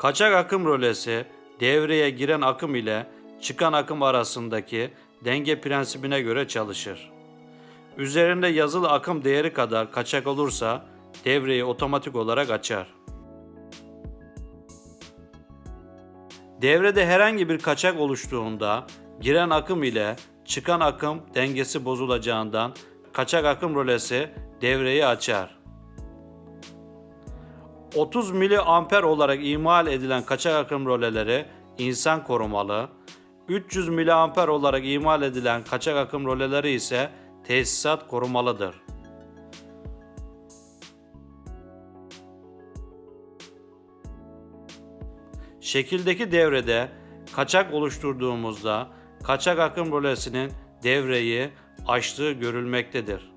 Kaçak akım rölesi devreye giren akım ile çıkan akım arasındaki denge prensibine göre çalışır. Üzerinde yazılı akım değeri kadar kaçak olursa devreyi otomatik olarak açar. Devrede herhangi bir kaçak oluştuğunda giren akım ile çıkan akım dengesi bozulacağından kaçak akım rölesi devreyi açar. 30 miliamper olarak imal edilen kaçak akım röleleri insan korumalı, 300 miliamper olarak imal edilen kaçak akım röleleri ise tesisat korumalıdır. Şekildeki devrede kaçak oluşturduğumuzda kaçak akım rölesinin devreyi açtığı görülmektedir.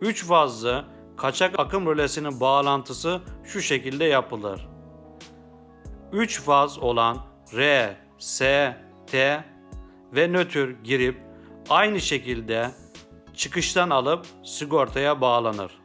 Üç fazlı kaçak akım rölesinin bağlantısı şu şekilde yapılır. 3 faz olan R, S, T ve nötr girip aynı şekilde çıkıştan alıp sigortaya bağlanır.